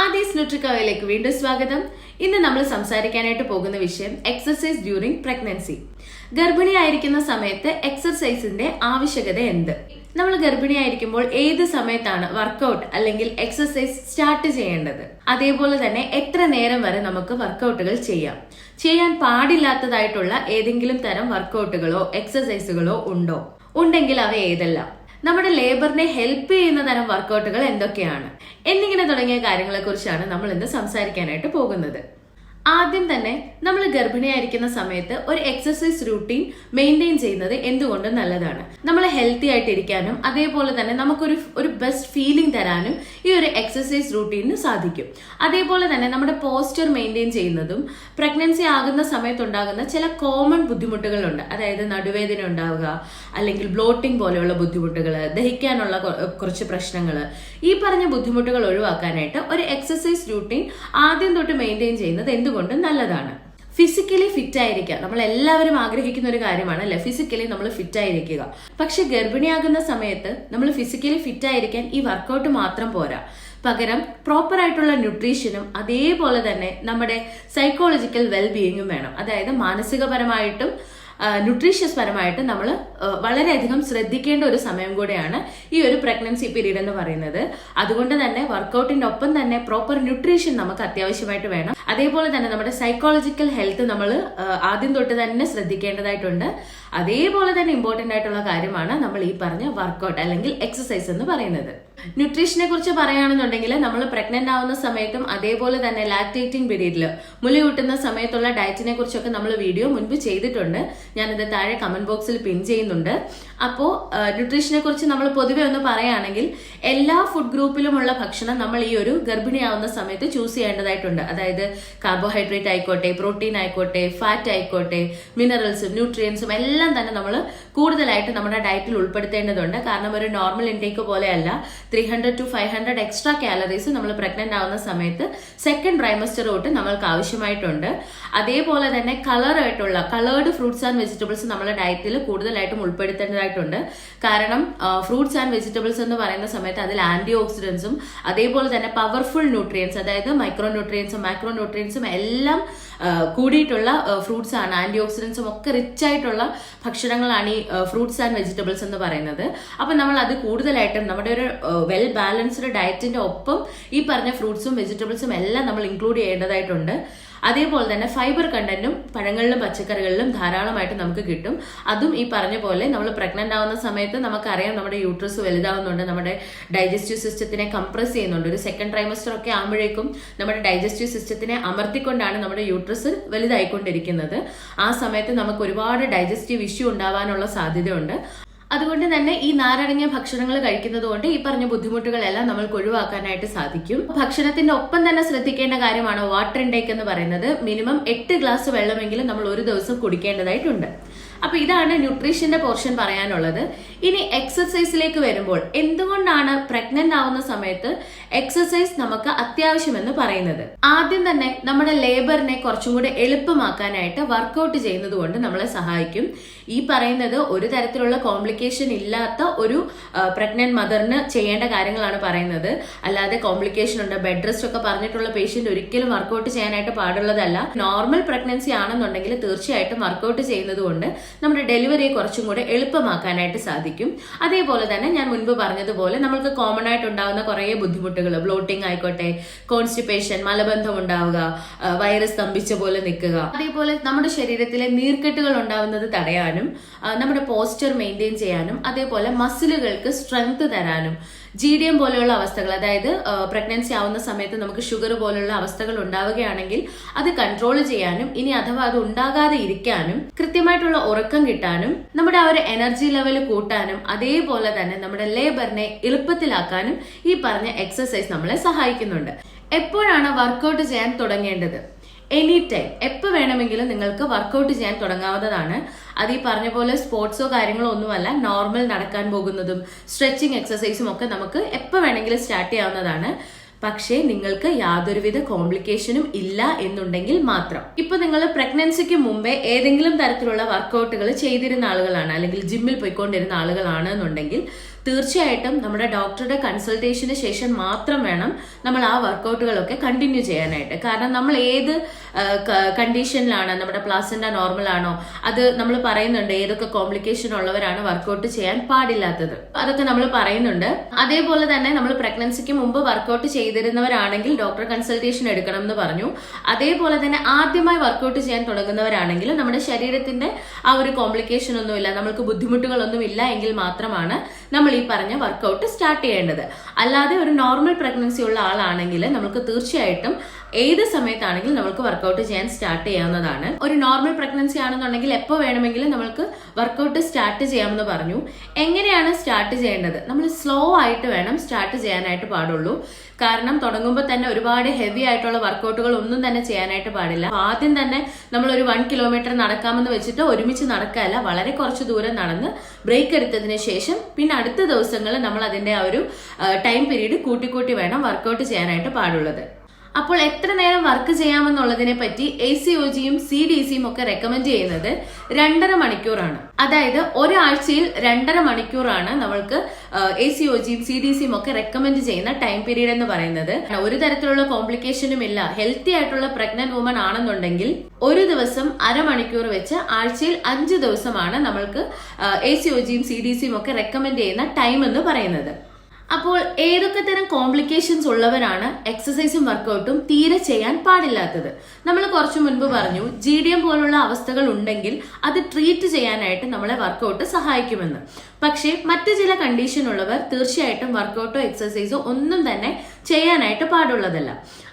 ആദീസ് ന്യൂട്രിക്കവയിലേക്ക് വീണ്ടും സ്വാഗതം. ഇന്ന് നമ്മൾ സംസാരിക്കാനായിട്ട് പോകുന്ന വിഷയം എക്സസൈസ് ഡ്യൂറിംഗ് പ്രഗ്നൻസി ഗർഭിണിയായിരിക്കുന്ന സമയത്ത് എക്സസൈസിന്റെ ആവശ്യകത എന്ത്? നമ്മൾ ഗർഭിണിയായിരിക്കുമ്പോൾ ഏത് സമയത്താണ് വർക്കൗട്ട് അല്ലെങ്കിൽ എക്സസൈസ് സ്റ്റാർട്ട് ചെയ്യേണ്ടത്? അതേപോലെ തന്നെ എത്ര നേരം വരെ നമുക്ക് വർക്കൗട്ടുകൾ ചെയ്യാം? ചെയ്യാൻ പാടില്ലാത്തതായിട്ടുള്ള ഏതെങ്കിലും തരം വർക്കൗട്ടുകളോ എക്സസൈസുകളോ ഉണ്ടോ? ഉണ്ടെങ്കിൽ അവ ഏതെല്ലാം? നമ്മുടെ ലേബറിനെ ഹെൽപ്പ് ചെയ്യുന്ന തരം വർക്കൗട്ടുകൾ എന്തൊക്കെയാണ്? എന്നിങ്ങനെ തുടങ്ങിയ കാര്യങ്ങളെക്കുറിച്ചാണ് നമ്മൾ ഇന്ന് സംസാരിക്കാനായിട്ട് പോകുന്നത്. ആദ്യം തന്നെ നമ്മൾ ഗർഭിണിയായിരിക്കുന്ന സമയത്ത് ഒരു എക്സസൈസ് റൂട്ടീൻ മെയിന്റെയിൻ ചെയ്യുന്നത് എന്തുകൊണ്ടും നല്ലതാണ്? നമ്മൾ ഹെൽത്തി ആയിട്ടിരിക്കാനും അതേപോലെ തന്നെ നമുക്കൊരു ഒരു ബെസ്റ്റ് ഫീലിംഗ് തരാനും ഈ ഒരു എക്സസൈസ് റൂട്ടീനിന് സാധിക്കും. അതേപോലെ തന്നെ നമ്മുടെ പോസ്റ്റർ മെയിന്റെയിൻ ചെയ്യുന്നതും പ്രഗ്നൻസി ആകുന്ന സമയത്തുണ്ടാകുന്ന ചില കോമൺ ബുദ്ധിമുട്ടുകളുണ്ട്. അതായത് നടുവേദന ഉണ്ടാവുക അല്ലെങ്കിൽ ബ്ലോട്ടിംഗ് പോലെയുള്ള ബുദ്ധിമുട്ടുകൾ ദഹിക്കാനുള്ള കുറച്ച് പ്രശ്നങ്ങൾ ഈ പറഞ്ഞ ബുദ്ധിമുട്ടുകൾ ഒഴിവാക്കാനായിട്ട് ഒരു എക്സസൈസ് റൂട്ടീൻ ആദ്യം തൊട്ട് മെയിന്റെയിൻ ചെയ്യുന്നത് എന്തുകൊണ്ടും നല്ലതാണ്. ഫിസിക്കലി ഫിറ്റ് ആയിരിക്കുക. നമ്മൾ എല്ലാവരും ആഗ്രഹിക്കുന്ന ഒരു കാര്യമാണ് അല്ലെ? ഫിസിക്കലി നമ്മൾ ഫിറ്റ് ആയിരിക്കുക. പക്ഷെ ഗർഭിണിയാകുന്ന സമയത്ത് നമ്മൾ ഫിസിക്കലി ഫിറ്റ് ആയിരിക്കാൻ ഈ വർക്കൗട്ട് മാത്രം പോരാ. പകരം പ്രോപ്പർ ആയിട്ടുള്ള ന്യൂട്രീഷനും അതേപോലെ തന്നെ നമ്മുടെ സൈക്കോളജിക്കൽ വെൽബീയിങ്ങും വേണം. അതായത് മാനസികപരമായിട്ടും ന്യൂട്രീഷ്യസ് പരമായിട്ട് നമ്മൾ വളരെയധികം ശ്രദ്ധിക്കേണ്ട ഒരു സമയം കൂടെയാണ് ഈ ഒരു പ്രഗ്നൻസി പീരീഡ് എന്ന് പറയുന്നത്. അതുകൊണ്ട് തന്നെ വർക്കൗട്ടിന്റെ ഒപ്പം തന്നെ പ്രോപ്പർ ന്യൂട്രീഷൻ നമുക്ക് അത്യാവശ്യമായിട്ട് വേണം. അതേപോലെ തന്നെ നമ്മുടെ സൈക്കോളജിക്കൽ ഹെൽത്ത് നമ്മൾ ആദ്യം തൊട്ട് തന്നെ ശ്രദ്ധിക്കേണ്ടതായിട്ടുണ്ട്. അതേപോലെ തന്നെ ഇമ്പോർട്ടന്റ് ആയിട്ടുള്ള കാര്യമാണ് നമ്മൾ ഈ പറഞ്ഞ വർക്കൗട്ട് അല്ലെങ്കിൽ എക്സസൈസ് എന്ന് പറയുന്നത്. ന്യൂട്രീഷനെ കുറിച്ച് പറയുകയാണെന്നുണ്ടെങ്കിൽ നമ്മൾ പ്രഗ്നന്റ് ആവുന്ന സമയത്തും അതേപോലെ തന്നെ ലാക്ടേറ്റിംഗ് പീരീഡിൽ മുലയൂട്ടുന്ന സമയത്തുള്ള ഡയറ്റിനെ കുറിച്ചൊക്കെ നമ്മൾ വീഡിയോ മുൻപ് ചെയ്തിട്ടുണ്ട്. ഞാനിത് താഴെ കമന്റ് ബോക്സിൽ പിൻ ചെയ്യുന്നുണ്ട്. അപ്പോൾ ന്യൂട്രീഷനെ കുറിച്ച് നമ്മൾ പൊതുവെ ഒന്ന് പറയുകയാണെങ്കിൽ എല്ലാ ഫുഡ് ഗ്രൂപ്പിലുമുള്ള ഭക്ഷണം നമ്മൾ ഈ ഒരു ഗർഭിണിയാവുന്ന സമയത്ത് ചൂസ് ചെയ്യേണ്ടതായിട്ടുണ്ട്. അതായത് കാർബോഹൈഡ്രേറ്റ് ആയിക്കോട്ടെ പ്രോട്ടീൻ ആയിക്കോട്ടെ ഫാറ്റ് ആയിക്കോട്ടെ മിനറൽസും ന്യൂട്രിയൻസും എല്ലാം തന്നെ നമ്മൾ കൂടുതലായിട്ട് നമ്മുടെ ഡയറ്റിൽ ഉൾപ്പെടുത്തേണ്ടതുണ്ട്. കാരണം ഒരു നോർമൽ ഇൻടേക്ക് പോലെയല്ല. Three hundred to five hundred extra calories നമ്മൾ പ്രഗ്നന്റ് ആവുന്ന സമയത്ത് സെക്കൻഡ് ട്രൈമസ്റ്റർ തൊട്ട് നമ്മൾക്ക് ആവശ്യമായിട്ടുണ്ട്. അതേപോലെ തന്നെ കളർ ആയിട്ടുള്ള കളേർഡ് ഫ്രൂട്ട്സ് ആൻഡ് വെജിറ്റബിൾസ് നമ്മുടെ ഡയറ്റിൽ കൂടുതലായിട്ടും ഉൾപ്പെടുത്തേണ്ടതായിട്ടുണ്ട്. കാരണം ഫ്രൂട്ട്സ് ആൻഡ് വെജിറ്റബിൾസ് എന്ന് പറയുന്ന സമയത്ത് അതിൽ ആന്റി ഓക്സിഡൻസും അതേപോലെ തന്നെ പവർഫുൾ ന്യൂട്രിയൻസ് അതായത് മൈക്രോ ന്യൂട്രിയൻസും മാക്രോ ന്യൂട്രിയൻസും എല്ലാം കൂടിയിട്ടുള്ള ഫ്രൂട്ട്സ് ആണ്. ആന്റി ഓക്സിഡൻസും ഒക്കെ റിച്ച് ആയിട്ടുള്ള ഭക്ഷണങ്ങളാണ് ഈ ഫ്രൂട്ട്സ് ആൻഡ് വെജിറ്റബിൾസ് എന്ന് പറയുന്നത്. അപ്പം നമ്മൾ അത് കൂടുതലായിട്ടും നമ്മുടെ ഒരു വെൽ ബാലൻസ്ഡ് ഡയറ്റിന്റെ ഒപ്പം ഈ പറഞ്ഞ ഫ്രൂട്ട്സും വെജിറ്റബിൾസും എല്ലാം നമ്മൾ ഇൻക്ലൂഡ് ചെയ്യേണ്ടതായിട്ടുണ്ട്. അതേപോലെ തന്നെ ഫൈബർ കണ്ടന്റും പഴങ്ങളിലും പച്ചക്കറികളിലും ധാരാളമായിട്ട് നമുക്ക് കിട്ടും. അതും ഈ പറഞ്ഞ പോലെ നമ്മൾ പ്രഗ്നന്റ് ആവുന്ന സമയത്ത് നമുക്കറിയാം നമ്മുടെ യൂട്രസ് വലുതാവുന്നുണ്ട് നമ്മുടെ ഡൈജസ്റ്റീവ് സിസ്റ്റത്തിനെ കംപ്രസ് ചെയ്യുന്നുണ്ട്. ഒരു സെക്കൻഡ് ട്രൈമസ്റ്റർ ഒക്കെ ആകുമ്പോഴേക്കും നമ്മുടെ ഡൈജസ്റ്റീവ് സിസ്റ്റത്തിനെ അമർത്തിക്കൊണ്ടാണ് നമ്മുടെ യൂട്രസ് വലുതായിക്കൊണ്ടിരിക്കുന്നത്. ആ സമയത്ത് നമുക്ക് ഒരുപാട് ഡൈജസ്റ്റീവ് ഇഷ്യൂ ഉണ്ടാവാനുള്ള സാധ്യതയുണ്ട്. അതുകൊണ്ട് തന്നെ ഈ നാരടങ്ങിയ ഭക്ഷണങ്ങൾ കഴിക്കുന്നത് കൊണ്ട് ഈ പറഞ്ഞ ബുദ്ധിമുട്ടുകളെല്ലാം നമ്മൾക്ക് ഒഴിവാക്കാനായിട്ട് സാധിക്കും. ഭക്ഷണത്തിന്റെ ഒപ്പം തന്നെ ശ്രദ്ധിക്കേണ്ട കാര്യമാണ് വാട്ടർ ഇൻടേക്ക് എന്ന് പറയുന്നത്. മിനിമം എട്ട് ഗ്ലാസ് വെള്ളമെങ്കിലും നമ്മൾ ഒരു ദിവസം കുടിക്കേണ്ടതായിട്ടുണ്ട്. അപ്പൊ ഇതാണ് ന്യൂട്രീഷന്റെ പോർഷൻ പറയാനുള്ളത്. ഇനി എക്സസൈസിലേക്ക് വരുമ്പോൾ എന്തുകൊണ്ടാണ് പ്രഗ്നന്റ് ആവുന്ന സമയത്ത് എക്സസൈസ് നമുക്ക് അത്യാവശ്യമെന്ന് പറയുന്നത്? ആദ്യം തന്നെ നമ്മുടെ ലേബറിനെ കുറച്ചും കൂടെ എളുപ്പമാക്കാനായിട്ട് വർക്കൗട്ട് ചെയ്യുന്നത് കൊണ്ട് നമ്മളെ സഹായിക്കും. ഈ പറയുന്നത് ഒരു തരത്തിലുള്ള കോംപ്ലിക്കേഷൻ ഇല്ലാത്ത ഒരു പ്രഗ്നന്റ് മദറിന് ചെയ്യേണ്ട കാര്യങ്ങളാണ് പറയുന്നത്. അല്ലാതെ കോംപ്ലിക്കേഷൻ ഉണ്ട് ബെഡ് റെസ്റ്റ് ഒക്കെ പറഞ്ഞിട്ടുള്ള പേഷ്യന്റ് ഒരിക്കലും വർക്കൗട്ട് ചെയ്യാനായിട്ട് പാടുള്ളതല്ല. നോർമൽ പ്രഗ്നൻസി ആണെന്നുണ്ടെങ്കിൽ തീർച്ചയായിട്ടും വർക്കൗട്ട് ചെയ്യുന്നത് കൊണ്ട് നമ്മുടെ ഡെലിവറിയെ കുറച്ചും കൂടെ എളുപ്പമാക്കാനായിട്ട് സാധിക്കും. അതേപോലെ തന്നെ ഞാൻ മുൻപ് പറഞ്ഞതുപോലെ നമ്മൾക്ക് കോമൺ ആയിട്ട് ഉണ്ടാകുന്ന കുറേ ബുദ്ധിമുട്ടുകൾ ബ്ലോട്ടിംഗ് ആയിക്കോട്ടെ കോൺസ്റ്റിപ്പേഷൻ മലബന്ധം ഉണ്ടാവുക വൈറസ് തമ്പിച്ച പോലെ നിൽക്കുക. അതേപോലെ നമ്മുടെ ശരീരത്തിലെ നീർക്കെട്ടുകൾ ഉണ്ടാവുന്നത് തടയാനും നമ്മുടെ പോസ്റ്റർ മെയിന്റെയിൻ ചെയ്യാനും അതേപോലെ മസിലുകൾക്ക് സ്ട്രെങ്ത് തരാനും ജി ഡി എം പോലെയുള്ള അവസ്ഥകൾ അതായത് പ്രഗ്നൻസി ആവുന്ന സമയത്ത് നമുക്ക് ഷുഗർ പോലെയുള്ള അവസ്ഥകൾ ഉണ്ടാവുകയാണെങ്കിൽ അത് കൺട്രോൾ ചെയ്യാനും ഇനി അഥവാ അത് ഉണ്ടാകാതെ ഇരിക്കാനും കൃത്യമായിട്ടുള്ള ഉറക്കം കിട്ടാനും നമ്മുടെ ആ ഒരു എനർജി ലെവൽ കൂട്ടാനും അതേപോലെ തന്നെ നമ്മുടെ ലേബറിനെ എളുപ്പത്തിലാക്കാനും ഈ പറഞ്ഞ എക്സസൈസ് നമ്മളെ സഹായിക്കുന്നുണ്ട്. എപ്പോഴാണ് വർക്കൗട്ട് ചെയ്യാൻ തുടങ്ങേണ്ടത്? എനി ടൈം എപ്പോൾ വേണമെങ്കിലും നിങ്ങൾക്ക് വർക്കൗട്ട് ചെയ്യാൻ തുടങ്ങാവുന്നതാണ്. അത് ഈ പറഞ്ഞ പോലെ സ്പോർട്സോ കാര്യങ്ങളോ ഒന്നുമല്ല നോർമൽ നടക്കാൻ പോകുന്നതും സ്ട്രെച്ചിങ് എക്സസൈസും ഒക്കെ നമുക്ക് എപ്പോൾ വേണമെങ്കിലും സ്റ്റാർട്ട് ചെയ്യാവുന്നതാണ്. പക്ഷേ നിങ്ങൾക്ക് യാതൊരുവിധ കോംപ്ലിക്കേഷനും ഇല്ല എന്നുണ്ടെങ്കിൽ മാത്രം. ഇപ്പൊ നിങ്ങൾ പ്രഗ്നൻസിക്ക് മുമ്പേ ഏതെങ്കിലും തരത്തിലുള്ള വർക്കൗട്ടുകൾ ചെയ്തിരുന്ന ആളുകളാണ് അല്ലെങ്കിൽ ജിമ്മിൽ പോയിക്കൊണ്ടിരുന്ന ആളുകളാണ് എന്നുണ്ടെങ്കിൽ തീർച്ചയായിട്ടും നമ്മുടെ ഡോക്ടറുടെ കൺസൾട്ടേഷന് ശേഷം മാത്രം വേണം നമ്മൾ ആ വർക്കൗട്ടുകളൊക്കെ കണ്ടിന്യൂ ചെയ്യാനായിട്ട്. കാരണം നമ്മൾ ഏത് കണ്ടീഷനിലാണ് നമ്മുടെ പ്ലാസിന്റെ നോർമൽ ആണോ അത് നമ്മൾ പറയുന്നുണ്ട് ഏതൊക്കെ കോംപ്ലിക്കേഷൻ ഉള്ളവരാണ് വർക്കൗട്ട് ചെയ്യാൻ പാടില്ലാത്തത്. അതൊക്കെ നമ്മൾ പറയുന്നുണ്ട്. അതേപോലെ തന്നെ നമ്മൾ പ്രഗ്നൻസിക്ക് മുമ്പ് വർക്കൗട്ട് ചെയ്തിരുന്നവരാണെങ്കിൽ ഡോക്ടർ കൺസൾട്ടേഷൻ എടുക്കണം എന്ന് പറഞ്ഞു. അതേപോലെ തന്നെ ആദ്യമായി വർക്കൗട്ട് ചെയ്യാൻ തുടങ്ങുന്നവരാണെങ്കിൽ നമ്മുടെ ശരീരത്തിന്റെ ആ ഒരു കോംപ്ലിക്കേഷൻ ഒന്നുമില്ല നമ്മൾക്ക് ബുദ്ധിമുട്ടുകളൊന്നും ഇല്ല എങ്കിൽ മാത്രമാണ് നമ്മൾ ഈ പറഞ്ഞ വർക്കൗട്ട് സ്റ്റാർട്ട് ചെയ്യേണ്ടത്. അല്ലാതെ ഒരു നോർമൽ പ്രഗ്നൻസി ഉള്ള ആളാണെങ്കിൽ നമുക്ക് തീർച്ചയായിട്ടും ഏത് സമയത്താണെങ്കിലും നമുക്ക് വർക്കൗട്ട് ചെയ്യാൻ സ്റ്റാർട്ട് ചെയ്യാവുന്നതാണ്. ഒരു നോർമൽ പ്രഗ്നൻസി ആണെന്നുണ്ടെങ്കിൽ എപ്പോൾ വേണമെങ്കിലും നമുക്ക് വർക്കൗട്ട് സ്റ്റാർട്ട് ചെയ്യാമെന്ന് പറഞ്ഞു. എങ്ങനെയാണ് സ്റ്റാർട്ട് ചെയ്യേണ്ടത്? നമ്മൾ സ്ലോ ആയിട്ട് വേണം സ്റ്റാർട്ട് ചെയ്യാനായിട്ട് പാടുള്ളൂ. കാരണം തുടങ്ങുമ്പോൾ തന്നെ ഒരുപാട് ഹെവി ആയിട്ടുള്ള വർക്കൗട്ടുകൾ ഒന്നും തന്നെ ചെയ്യാനായിട്ട് പാടില്ല. ആദ്യം തന്നെ നമ്മൾ ഒരു വൺ കിലോമീറ്റർ നടക്കാമെന്ന് വെച്ചിട്ട് ഒരുമിച്ച് നടക്കല്ല വളരെ കുറച്ച് ദൂരം നടന്ന് ബ്രേക്ക് എടുത്തതിന് ശേഷം പിന്നെ അടുത്ത ദിവസങ്ങളിൽ നമ്മൾ അതിന്റെ ആ ഒരു ടൈം പീരീഡ് കൂട്ടിക്കൂട്ടി വേണം വർക്കൗട്ട് ചെയ്യാനായിട്ട് പാടുള്ളത്. അപ്പോൾ എത്ര നേരം വർക്ക് ചെയ്യാമെന്നുള്ളതിനെ പറ്റി എ സി ഒ ജിയും സി ഡി സിയും ഒക്കെ റെക്കമെൻഡ് ചെയ്യുന്നത് രണ്ടര മണിക്കൂറാണ്. അതായത് ഒരാഴ്ചയിൽ രണ്ടര മണിക്കൂറാണ് നമ്മൾക്ക് എ സി ഒ ജിയും സി ഡി സിയും ഒക്കെ റെക്കമെൻഡ് ചെയ്യുന്ന ടൈം പീരീഡ് എന്ന് പറയുന്നത്. ഒരു തരത്തിലുള്ള കോംപ്ലിക്കേഷനും ഇല്ല. ഹെൽത്തി ആയിട്ടുള്ള പ്രഗ്നന്റ് വുമൺ ആണെന്നുണ്ടെങ്കിൽ ഒരു ദിവസം അരമണിക്കൂർ വെച്ച് ആഴ്ചയിൽ അഞ്ച് ദിവസമാണ് നമ്മൾക്ക് എ സി ഒ ജിയും സി ഡി സിയും ഒക്കെ റെക്കമെൻഡ് ചെയ്യുന്ന ടൈം എന്ന് പറയുന്നത്. അപ്പോൾ ഏതൊക്കെ തരം കോംപ്ലിക്കേഷൻസ് ഉള്ളവരാണ് എക്സസൈസും വർക്കൗട്ടും തീരെ ചെയ്യാൻ പാടില്ലാത്തത്? നമ്മൾ കുറച്ചു മുൻപ് പറഞ്ഞു ജി ഡി എം പോലുള്ള അവസ്ഥകൾ ഉണ്ടെങ്കിൽ അത് ട്രീറ്റ് ചെയ്യാനായിട്ട് നമ്മളെ വർക്കൗട്ട് സഹായിക്കുമെന്ന്. പക്ഷേ മറ്റു ചില കണ്ടീഷൻ ഉള്ളവർ തീർച്ചയായിട്ടും വർക്കൗട്ടോ എക്സസൈസോ ഒന്നും തന്നെ ചെയ്യാനായിട്ട് പാടുള്ളതല്ല.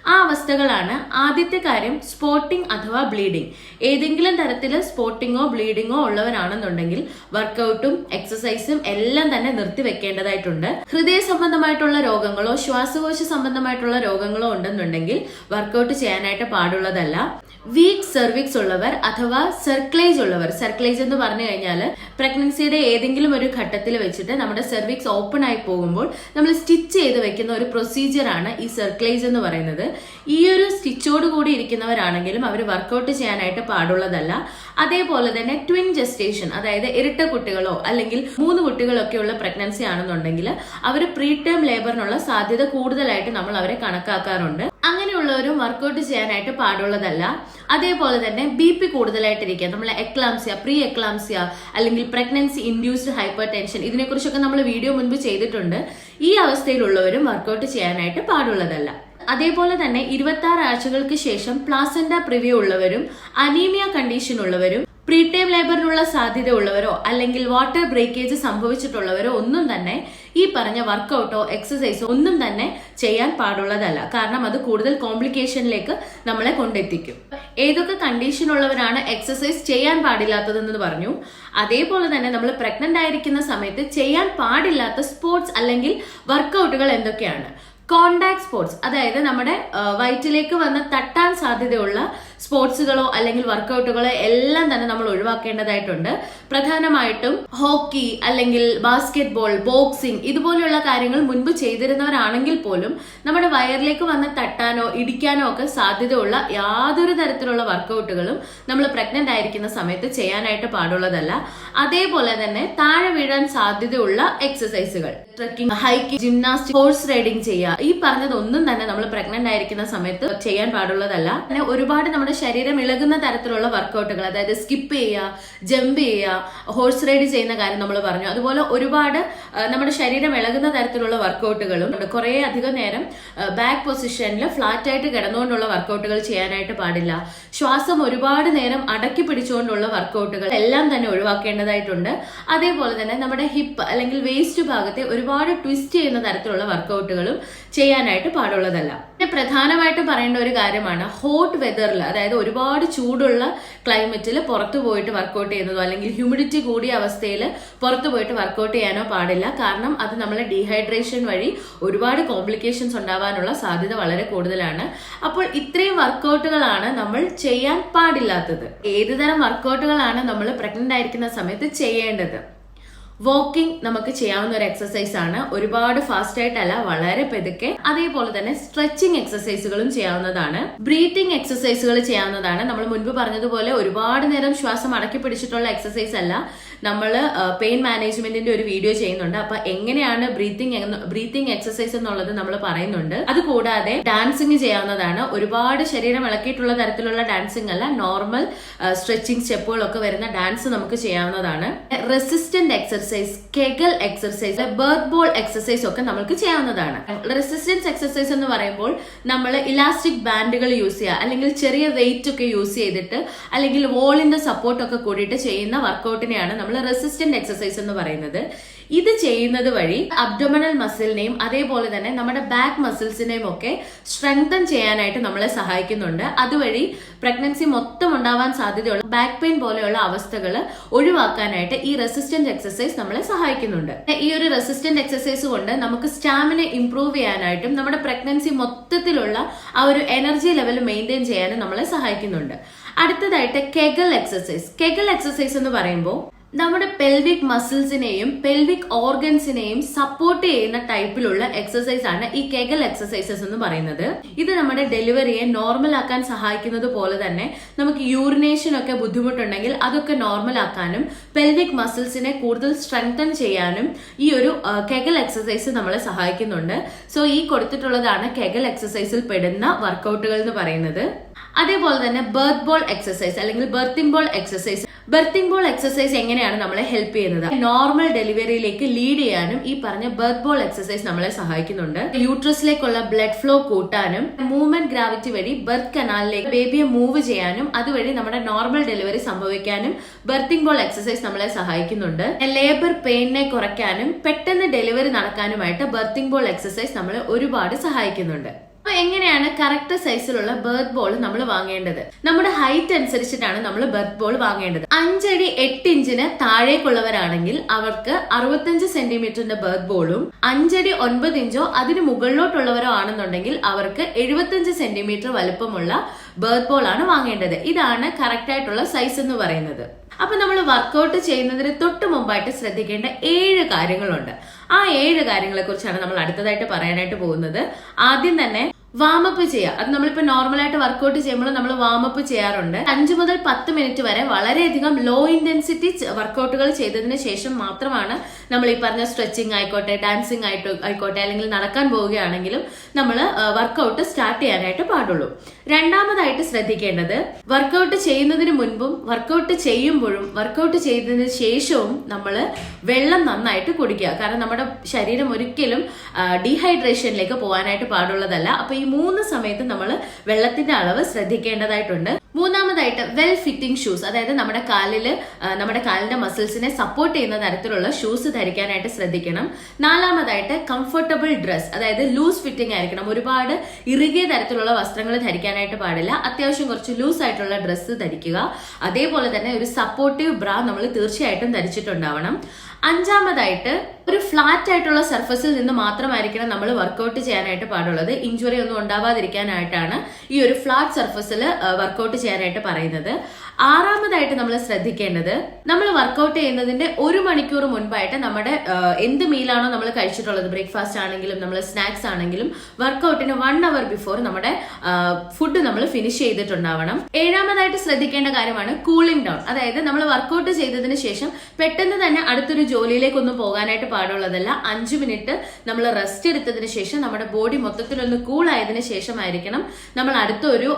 ആ അവസ്ഥകളാണ് ആദ്യത്തെ കാര്യം സ്പോട്ടിംഗ് അഥവാ ബ്ലീഡിംഗ് ഏതെങ്കിലും തരത്തിൽ സ്പോട്ടിങ്ങോ ബ്ലീഡിങ്ങോ ഉള്ളവരാണെന്നുണ്ടെങ്കിൽ വർക്കൗട്ടും എക്സസൈസും എല്ലാം തന്നെ നിർത്തിവെക്കേണ്ടതായിട്ടുണ്ട് ഹൃദയ സംബന്ധമായിട്ടുള്ള രോഗങ്ങളോ ശ്വാസകോശ സംബന്ധമായിട്ടുള്ള രോഗങ്ങളോ ഉണ്ടെന്നുണ്ടെങ്കിൽ വർക്കൗട്ട് ചെയ്യാനായിട്ട് പാടുള്ളതല്ല. വീക്ക് സെർവിക്സ് ഉള്ളവർ അഥവാ സർക്ലേജ് ഉള്ളവർ സർക്ലേജ് എന്ന് പറഞ്ഞു കഴിഞ്ഞാൽ പ്രഗ്നൻസിയുടെ ഏതെങ്കിലും ഒരു ഘട്ടത്തിൽ വെച്ചിട്ട് നമ്മുടെ സെർവിക്സ് ഓപ്പൺ ആയി പോകുമ്പോൾ നമ്മൾ സ്റ്റിച്ച് ചെയ്ത് വെക്കുന്ന ഒരു പ്രൊസീജിയർ ആണ് ഈ സർക്ലേജ് എന്ന് പറയുന്നത്. ഈ ഒരു സ്റ്റിച്ചോട് കൂടി ഇരിക്കുന്നവരാണെങ്കിലും അവർ വർക്കൗട്ട് ചെയ്യാനായിട്ട് പാടുള്ളതല്ല. അതേപോലെ തന്നെ ട്വിൻ ജസ്റ്റേഷൻ അതായത് ഇരട്ട കുട്ടികളോ അല്ലെങ്കിൽ മൂന്ന് കുട്ടികളൊക്കെ ഉള്ള പ്രഗ്നൻസി ആണെന്നുണ്ടെങ്കിൽ അവർ പ്രീ ടേം ലേബറിനുള്ള സാധ്യത കൂടുതലായിട്ട് നമ്മൾ അവരെ കണക്കാക്കാറുണ്ട്. അങ്ങനെയുള്ളവരും വർക്കൗട്ട് ചെയ്യാനായിട്ട് പാടുള്ളതല്ല. അതേപോലെ തന്നെ ബി പി കൂടുതലായിട്ടിരിക്കുക. നമ്മൾ എക്ലാംസിയ പ്രീ എക്ലാംസിയ അല്ലെങ്കിൽ പ്രഗ്നൻസി ഇൻഡ്യൂസ്ഡ് ഹൈപ്പർ ടെൻഷൻ ഇതിനെക്കുറിച്ചൊക്കെ നമ്മൾ വീഡിയോ മുൻപ് ചെയ്തിട്ടുണ്ട്. ഈ അവസ്ഥയിലുള്ളവരും വർക്കൗട്ട് ചെയ്യാനായിട്ട് പാടുള്ളതല്ല. അതേപോലെ തന്നെ ഇരുപത്തി ആഴ്ചകൾക്ക് ശേഷം പ്ലാസന്റ പ്രിവ്യൂ ഉള്ളവരും അനീമിയ കണ്ടീഷൻ ഉള്ളവരും പ്രീടൈം ലേബറിനുള്ള സാധ്യത ഉള്ളവരോ അല്ലെങ്കിൽ വാട്ടർ ബ്രേക്കേജ് സംഭവിച്ചിട്ടുള്ളവരോ ഒന്നും തന്നെ ഈ പറഞ്ഞ വർക്കൗട്ടോ എക്സസൈസോ ഒന്നും തന്നെ ചെയ്യാൻ പാടുള്ളതല്ല. കാരണം അത് കൂടുതൽ കോംപ്ലിക്കേഷനിലേക്ക് നമ്മളെ കൊണ്ടെത്തിക്കും. ഏതൊക്കെ കണ്ടീഷൻ ഉള്ളവരാണ് എക്സസൈസ് ചെയ്യാൻ പാടില്ലാത്തതെന്ന് പറഞ്ഞു. അതേപോലെ തന്നെ നമ്മൾ പ്രഗ്നന്റ് ആയിരിക്കുന്ന സമയത്ത് ചെയ്യാൻ പാടില്ലാത്ത സ്പോർട്സ് അല്ലെങ്കിൽ വർക്കൗട്ടുകൾ എന്തൊക്കെയാണ്? കോണ്ടാക്ട് സ്പോർട്സ് അതായത് നമ്മുടെ വയറ്റിലേക്ക് വന്ന് തട്ടാൻ സാധ്യതയുള്ള സ്പോർട്സുകളോ അല്ലെങ്കിൽ വർക്കൗട്ടുകളോ എല്ലാം തന്നെ നമ്മൾ ഒഴിവാക്കേണ്ടതായിട്ടുണ്ട്. പ്രധാനമായിട്ടും ഹോക്കി അല്ലെങ്കിൽ ബാസ്കറ്റ് ബോൾ ബോക്സിംഗ് ഇതുപോലെയുള്ള കാര്യങ്ങൾ മുൻപ് ചെയ്തിരുന്നവരാണെങ്കിൽ പോലും നമ്മുടെ വയറിലേക്ക് വന്ന് തട്ടാനോ ഇടിക്കാനോ ഒക്കെ സാധ്യതയുള്ള യാതൊരു തരത്തിലുള്ള വർക്കൗട്ടുകളും നമ്മൾ പ്രഗ്നന്റ് ആയിരിക്കുന്ന സമയത്ത് ചെയ്യാനായിട്ട് പാടുള്ളതല്ല. അതേപോലെ തന്നെ താഴെ വീഴാൻ സാധ്യതയുള്ള എക്സസൈസുകൾ trekking hiking gymnastic horse riding ചെയ്യുക. ഈ പറഞ്ഞതൊന്നും തന്നെ നമ്മൾ പ്രഗ്നന്റ് ആയിരിക്കുന്ന സമയത്ത് ചെയ്യാൻ പാടുള്ളതല്ല. പിന്നെ ഒരുപാട് നമ്മുടെ ശരീരം ഇളകുന്ന തരത്തിലുള്ള വർക്കൗട്ടുകൾ അതായത് സ്കിപ്പ് ചെയ്യുക ജമ്പ് ചെയ്യുക ഹോഴ്സ് റൈഡ് ചെയ്യുന്ന കാര്യം നമ്മൾ പറഞ്ഞു. അതുപോലെ ഒരുപാട് നമ്മുടെ ശരീരം ഇളകുന്ന തരത്തിലുള്ള വർക്കൗട്ടുകളും കുറേ അധികം നേരം ബാക്ക് പൊസിഷനിൽ ഫ്ലാറ്റ് ആയിട്ട് കിടന്നുകൊണ്ടുള്ള വർക്കൗട്ടുകൾ ചെയ്യാനായിട്ട് പാടില്ല. ശ്വാസം ഒരുപാട് നേരം അടക്കി പിടിച്ചുകൊണ്ടുള്ള വർക്കൗട്ടുകൾ എല്ലാം തന്നെ ഒഴിവാക്കേണ്ടതായിട്ടുണ്ട്. അതേപോലെ തന്നെ നമ്മുടെ ഹിപ്പ് അല്ലെങ്കിൽ വേസ്റ്റ് ഭാഗത്തെ ഒരുപാട് ട്വിസ്റ്റ് ചെയ്യുന്ന തരത്തിലുള്ള വർക്കൗട്ടുകളും ചെയ്യാനായിട്ട് പാടുള്ളതല്ല. പിന്നെ പ്രധാനമായിട്ടും പറയേണ്ട ഒരു കാര്യമാണ് ഹോട്ട് വെതറിൽ അതായത് ഒരുപാട് ചൂടുള്ള ക്ലൈമറ്റിൽ പുറത്തു പോയിട്ട് വർക്കൗട്ട് ചെയ്യുന്നതോ അല്ലെങ്കിൽ ഹ്യൂമിഡിറ്റി കൂടിയ അവസ്ഥയിൽ പുറത്തു പോയിട്ട് വർക്കൗട്ട് ചെയ്യാനോ പാടില്ല. കാരണം അത് നമ്മളെ ഡീഹൈഡ്രേഷൻ വഴി ഒരുപാട് കോംപ്ലിക്കേഷൻസ് ഉണ്ടാവാനുള്ള സാധ്യത വളരെ കൂടുതലാണ്. അപ്പോൾ ഇത്രയും വർക്കൗട്ടുകളാണ് നമ്മൾ ചെയ്യാൻ പാടില്ലാത്തത്. ഏത് തരം വർക്കൗട്ടുകളാണ് നമ്മൾ പ്രഗ്നന്റ് ആയിരിക്കുന്ന സമയത്ത് ചെയ്യേണ്ടത്? വാക്കിംഗ് നമുക്ക് ചെയ്യാവുന്ന ഒരു എക്സസൈസ് ആണ്. ഒരുപാട് ഫാസ്റ്റ് ആയിട്ടല്ല വളരെ പെതുക്കെ. അതേപോലെ തന്നെ സ്ട്രെച്ചിങ് എക്സസൈസുകളും ചെയ്യാവുന്നതാണ്. ബ്രീത്തിങ് എക്സസൈസുകൾ ചെയ്യാവുന്നതാണ്. നമ്മൾ മുൻപ് പറഞ്ഞതുപോലെ ഒരുപാട് നേരം ശ്വാസം അടക്കി പിടിച്ചിട്ടുള്ള എക്സസൈസ് അല്ല. നമ്മൾ പെയിൻ മാനേജ്മെന്റിന്റെ ഒരു വീഡിയോ ചെയ്യുന്നുണ്ട്. അപ്പൊ എങ്ങനെയാണ് ബ്രീത്തിങ് ബ്രീത്തിങ് എക്സസൈസ് എന്നുള്ളത് നമ്മൾ പറയുന്നുണ്ട്. അതുകൂടാതെ ഡാൻസിങ് ചെയ്യാവുന്നതാണ്. ഒരുപാട് ശരീരം ഇളക്കിയിട്ടുള്ള തരത്തിലുള്ള ഡാൻസിങ് അല്ല. നോർമൽ സ്ട്രെച്ചിങ് സ്റ്റെപ്പുകളൊക്കെ വരുന്ന ഡാൻസ് നമുക്ക് ചെയ്യാവുന്നതാണ്. Resistant exercise Kegel exercise birth ball exercise ഒക്കെ നമുക്ക് ചെയ്യാവുന്നതാണ്. റെസിസ്റ്റൻസ് എക്സസൈസ് എന്ന് പറയുമ്പോൾ നമ്മൾ ഇലാസ്റ്റിക് ബാൻഡുകൾ യൂസ് ചെയ്യുക അല്ലെങ്കിൽ ചെറിയ വെയിറ്റ് ഒക്കെ യൂസ് ചെയ്തിട്ട് അല്ലെങ്കിൽ വോളിന്റെ സപ്പോർട്ട് ഒക്കെ കൂടിയിട്ട് ചെയ്യുന്ന വർക്കൗട്ടിനെയാണ് നമ്മൾ റെസിസ്റ്റന്റ് എക്സസൈസ് എന്ന് പറയുന്നത്. ഇത് ചെയ്യുന്നത് വഴി അബ്ഡോമിനൽ മസിലിനെയും അതേപോലെ തന്നെ നമ്മുടെ ബാക്ക് മസിൽസിനെയും ഒക്കെ സ്ട്രെങ്തൻ ചെയ്യാനായിട്ട് നമ്മളെ സഹായിക്കുന്നുണ്ട്. അതുവഴി പ്രഗ്നൻസി മൊത്തം ഉണ്ടാവാൻ സാധ്യതയുള്ള ബാക്ക് പെയിൻ പോലെയുള്ള അവസ്ഥകൾ ഒഴിവാക്കാനായിട്ട് ഈ റെസിസ്റ്റന്റ് എക്സസൈസ് നമ്മളെ സഹായിക്കുന്നുണ്ട്. ഈ ഒരു റെസിസ്റ്റന്റ് എക്സസൈസ് കൊണ്ട് നമുക്ക് സ്റ്റാമിന ഇംപ്രൂവ് ചെയ്യാനായിട്ടും നമ്മുടെ പ്രഗ്നൻസി മൊത്തത്തിലുള്ള ആ ഒരു എനർജി ലെവൽ മെയിന്റെയിൻ ചെയ്യാനും നമ്മളെ സഹായിക്കുന്നുണ്ട്. അടുത്തതായിട്ട് കെഗൽ എക്സസൈസ് കെഗൽ എക്സസൈസ് എന്ന് പറയുമ്പോൾ നമ്മുടെ പെൽവിക് മസിൽസിനെയും പെൽവിക് ഓർഗൻസിനെയും സപ്പോർട്ട് ചെയ്യുന്ന ടൈപ്പിലുള്ള എക്സസൈസ് ആണ് ഈ കെഗൽ എക്സസൈസസ് എന്ന് പറയുന്നത്. ഇത് നമ്മുടെ ഡെലിവറിയെ നോർമൽ ആക്കാൻ സഹായിക്കുന്നത് പോലെ തന്നെ നമുക്ക് യൂറിനേഷൻ ഒക്കെ ബുദ്ധിമുട്ടുണ്ടെങ്കിൽ അതൊക്കെ നോർമൽ ആക്കാനും പെൽവിക് മസിൽസിനെ കൂടുതൽ സ്ട്രെങ്തൻ ചെയ്യാനും ഈ ഒരു കെഗൽ എക്സസൈസ് നമ്മളെ സഹായിക്കുന്നുണ്ട്. സോ ഈ കൊടുത്തിട്ടുള്ളതാണ് കെഗൽ എക്സസൈസിൽ പെടുന്ന വർക്കൗട്ടുകൾ എന്ന് പറയുന്നത്. അതേപോലെ തന്നെ ബർത്ത് ബോൾ എക്സസൈസ് അല്ലെങ്കിൽ birthing ball exercise birthing ball exercise എങ്ങനെയാണ് നമ്മളെ ഹെൽപ്പ് ചെയ്യുന്നത്? നോർമൽ ഡെലിവറിയിലേക്ക് ലീഡ് ചെയ്യാനും ഈ പറഞ്ഞ ബർത്ത് ബോൾ എക്സസൈസ് നമ്മളെ സഹായിക്കുന്നുണ്ട്. യൂട്രസിലേക്കുള്ള ബ്ലഡ് ഫ്ലോ കൂട്ടാനും മൂവ്മെന്റ് ഗ്രാവിറ്റി വഴി ബർത്ത് കനാലിലേക്ക് ബേബിയെ മൂവ് ചെയ്യാനും അതുവഴി നമ്മുടെ നോർമൽ ഡെലിവറി സംഭവിക്കാനും ബർത്തിംഗ് ബോൾ എക്സസൈസ് നമ്മളെ സഹായിക്കുന്നുണ്ട്. ലേബർ പെയിനെ കുറയ്ക്കാനും പെട്ടെന്ന് ഡെലിവറി നടക്കാനുമായിട്ട് ബർത്തിംഗ് ബോൾ എക്സസൈസ് നമ്മളെ ഒരുപാട് സഹായിക്കുന്നുണ്ട്. അപ്പൊ എങ്ങനെയാണ് കറക്റ്റ് സൈസിലുള്ള ബർത്ത് ബോൾ നമ്മൾ വാങ്ങേണ്ടത്? നമ്മുടെ ഹൈറ്റ് അനുസരിച്ചിട്ടാണ് നമ്മൾ ബർത്ത് ബോൾ വാങ്ങേണ്ടത്. അഞ്ചടി എട്ട് ഇഞ്ചിന് താഴേക്കുള്ളവരാണെങ്കിൽ അവർക്ക് അറുപത്തഞ്ച് സെന്റിമീറ്ററിന്റെ ബർത്ത് ബോളും അഞ്ചടി ഒൻപത് ഇഞ്ചോ അതിന് മുകളിലോട്ടുള്ളവരോ ആണെന്നുണ്ടെങ്കിൽ അവർക്ക് എഴുപത്തഞ്ച് സെന്റിമീറ്റർ വലുപ്പമുള്ള ബർത്ത് ബോൾ ആണ് വാങ്ങേണ്ടത്. ഇതാണ് കറക്റ്റ് ആയിട്ടുള്ള സൈസ് എന്ന് പറയുന്നത്. അപ്പൊ നമ്മൾ വർക്കൗട്ട് ചെയ്യുന്നതിന് തൊട്ട് മുമ്പായിട്ട് ശ്രദ്ധിക്കേണ്ട ഏഴ് കാര്യങ്ങളുണ്ട്. ആ ഏഴ് കാര്യങ്ങളെ കുറിച്ചാണ് നമ്മൾ അടുത്തതായിട്ട് പറയാനായിട്ട് പോകുന്നത്. ആദ്യം തന്നെ വാമപ്പ് ചെയ്യുക അത് നമ്മളിപ്പോ നോർമലായിട്ട് വർക്കൗട്ട് ചെയ്യുമ്പോൾ നമ്മൾ വാമപ്പ് ചെയ്യാറുണ്ട്. അഞ്ച് മുതൽ പത്ത് മിനിറ്റ് വരെ വളരെയധികം ലോ ഇന്റൻസിറ്റി വർക്കൗട്ടുകൾ ചെയ്തതിന് ശേഷം മാത്രമാണ് നമ്മൾ ഈ പറഞ്ഞ സ്ട്രെച്ചിങ് ആയിക്കോട്ടെ ഡാൻസിങ് ആയിട്ട് ആയിക്കോട്ടെ അല്ലെങ്കിൽ നടക്കാൻ പോവുകയാണെങ്കിലും നമ്മൾ വർക്കൗട്ട് സ്റ്റാർട്ട് ചെയ്യാനായിട്ട് പാടുള്ളൂ. രണ്ടാമതായിട്ട് ശ്രദ്ധിക്കേണ്ടത് വർക്കൗട്ട് ചെയ്യുന്നതിന് മുൻപും വർക്കൗട്ട് ചെയ്യുമ്പോഴും വർക്കൗട്ട് ചെയ്തതിന് ശേഷവും നമ്മൾ വെള്ളം നന്നായിട്ട് കുടിക്കുക. കാരണം നമ്മുടെ ശരീരം ഒരിക്കലും ഡീഹൈഡ്രേഷനിലേക്ക് പോകാനായിട്ട് പാടുള്ളതല്ല. അപ്പൊ ഈ മൂന്ന് സമയത്ത് നമ്മൾ വെള്ളത്തിന്റെ അളവ് ശ്രദ്ധിക്കേണ്ടതായിട്ടുണ്ട്. മൂന്നാമതായിട്ട് വെൽ ഫിറ്റിംഗ് ഷൂസ് അതായത് നമ്മുടെ കാലിൽ നമ്മുടെ കാലിന്റെ മസിൽസിനെ സപ്പോർട്ട് ചെയ്യുന്ന തരത്തിലുള്ള ഷൂസ് ധരിക്കാനായിട്ട് ശ്രദ്ധിക്കണം. നാലാമതായിട്ട് കംഫർട്ടബിൾ ഡ്രസ് അതായത് ലൂസ് ഫിറ്റിംഗ് ആയിരിക്കണം. ഒരുപാട് ഇറുകിയ തരത്തിലുള്ള വസ്ത്രങ്ങൾ ധരിക്കാനായിട്ട് പാടില്ല. അത്യാവശ്യം കുറച്ച് ലൂസ് ആയിട്ടുള്ള ഡ്രസ്സ് ധരിക്കുക. അതേപോലെ തന്നെ ഒരു സപ്പോർട്ടീവ് ബ്രാ നമ്മൾ തീർച്ചയായിട്ടും ധരിച്ചിട്ടുണ്ടാവണം. അഞ്ചാമതായിട്ട് ഒരു ഫ്ലാറ്റ് ആയിട്ടുള്ള സർഫസിൽ നിന്ന് മാത്രമായിരിക്കണം നമ്മൾ വർക്കൗട്ട് ചെയ്യാനായിട്ട് പാടുള്ളത്. ഇഞ്ചുറി ഒന്നും ഉണ്ടാവാതിരിക്കാനായിട്ടാണ് ഈ ഒരു ഫ്ലാറ്റ് സർഫസിൽ വർക്കൗട്ട് ചെയ്യാനായിട്ട് പറയുന്നത്. ആറാമതായിട്ട് നമ്മൾ ശ്രദ്ധിക്കേണ്ടത് നമ്മൾ വർക്കൗട്ട് ചെയ്യുന്നതിന്റെ ഒരു മണിക്കൂർ മുൻപായിട്ട് നമ്മുടെ എന്ത് മീലാണോ നമ്മൾ കഴിച്ചിട്ടുള്ളത് ബ്രേക്ക്ഫാസ്റ്റ് ആണെങ്കിലും നമ്മൾ സ്നാക്സ് ആണെങ്കിലും വർക്കൗട്ടിന് വൺ അവർ ബിഫോർ നമ്മുടെ ഫുഡ് നമ്മൾ ഫിനിഷ് ചെയ്തിട്ടുണ്ടാവണം. ഏഴാമതായിട്ട് ശ്രദ്ധിക്കേണ്ട കാര്യമാണ് കൂളിംഗ് ഡൗൺ അതായത് നമ്മൾ വർക്കൗട്ട് ചെയ്തതിന് ശേഷം പെട്ടെന്ന് തന്നെ അടുത്തൊരു ജോലിയിലേക്കൊന്നും പോകാനായിട്ട് പാടുള്ളതല്ല. അഞ്ചു മിനിറ്റ് നമ്മൾ റെസ്റ്റ് എടുത്തതിന് ശേഷം നമ്മുടെ ബോഡി മൊത്തത്തിലൊന്ന് കൂൾ ആയതിനു ശേഷമായിരിക്കണം നമ്മൾ അടുത്തൊരു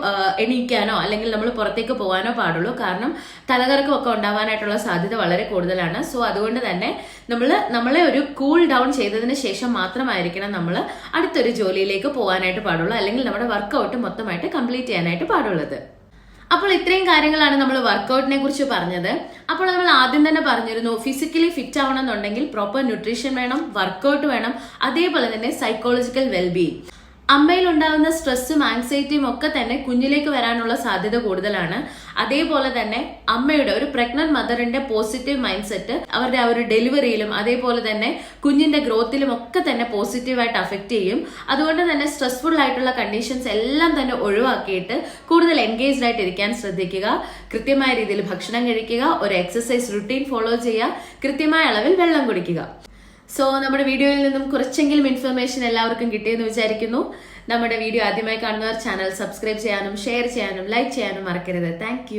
എണീക്കാനോ അല്ലെങ്കിൽ നമ്മൾ പുറത്തേക്ക് പോകാനോ പാടുള്ളൂ. കാരണം തലകറക്കം ഒക്കെ ഉണ്ടാവാനായിട്ടുള്ള സാധ്യത വളരെ കൂടുതലാണ്. സോ അതുകൊണ്ട് തന്നെ നമ്മൾ നമ്മളെ ഒരു കൂൾ ഡൗൺ ചെയ്തതിന് ശേഷം മാത്രമായിരിക്കണം നമ്മൾ അടുത്തൊരു ജോലിയിലേക്ക് പോകാനായിട്ട് പാടുള്ളൂ. അല്ലെങ്കിൽ നമ്മുടെ വർക്കൗട്ട് മൊത്തമായിട്ട് കംപ്ലീറ്റ് ചെയ്യാനായിട്ട് പാടുള്ളത്. അപ്പോൾ ഇത്രയും കാര്യങ്ങളാണ് നമ്മൾ വർക്കൗട്ടിനെ കുറിച്ച് പറഞ്ഞത്. അപ്പോൾ നമ്മൾ ആദ്യം തന്നെ പറഞ്ഞിരുന്നു ഫിസിക്കലി ഫിറ്റ് ആവണമെന്നുണ്ടെങ്കിൽ പ്രോപ്പർ ന്യൂട്രീഷൻ വേണം വർക്കൗട്ട് വേണം അതേപോലെ തന്നെ സൈക്കോളജിക്കൽ വെൽബീയിങ് അമ്മയിൽ ഉണ്ടാകുന്ന സ്ട്രെസ്സും ആൻസൈറ്റിയും ഒക്കെ തന്നെ കുഞ്ഞിലേക്ക് വരാനുള്ള സാധ്യത കൂടുതലാണ്. അതേപോലെ തന്നെ അമ്മയുടെ ഒരു പ്രഗ്നന്റ് മദറിന്റെ പോസിറ്റീവ് മൈൻഡ് സെറ്റ് അവരുടെ ആ ഒരു ഡെലിവറിയിലും അതേപോലെ തന്നെ കുഞ്ഞിന്റെ ഗ്രോത്തിലും ഒക്കെ തന്നെ പോസിറ്റീവായിട്ട് അഫക്റ്റ് ചെയ്യും. അതുകൊണ്ട് തന്നെ സ്ട്രെസ്ഫുൾ ആയിട്ടുള്ള കണ്ടീഷൻസ് എല്ലാം തന്നെ ഒഴിവാക്കിയിട്ട് കൂടുതൽ എൻഗേജ്ഡ് ആയിട്ട് ഇരിക്കാൻ ശ്രദ്ധിക്കുക. കൃത്യമായ രീതിയിൽ ഭക്ഷണം കഴിക്കുക. ഒരു എക്സസൈസ് റുട്ടീൻ ഫോളോ ചെയ്യുക. കൃത്യമായ അളവിൽ വെള്ളം കുടിക്കുക. സോ നമ്മുടെ വീഡിയോയിൽ നിന്നും കുറച്ചെങ്കിലും ഇൻഫർമേഷൻ എല്ലാവർക്കും കിട്ടിയെന്ന് വിചാരിക്കുന്നു. നമ്മുടെ വീഡിയോ ആദ്യമായി കാണുന്നവർ ചാനൽ സബ്സ്ക്രൈബ് ചെയ്യാനും ഷെയർ ചെയ്യാനും ലൈക്ക് ചെയ്യാനും മറക്കരുത്. താങ്ക്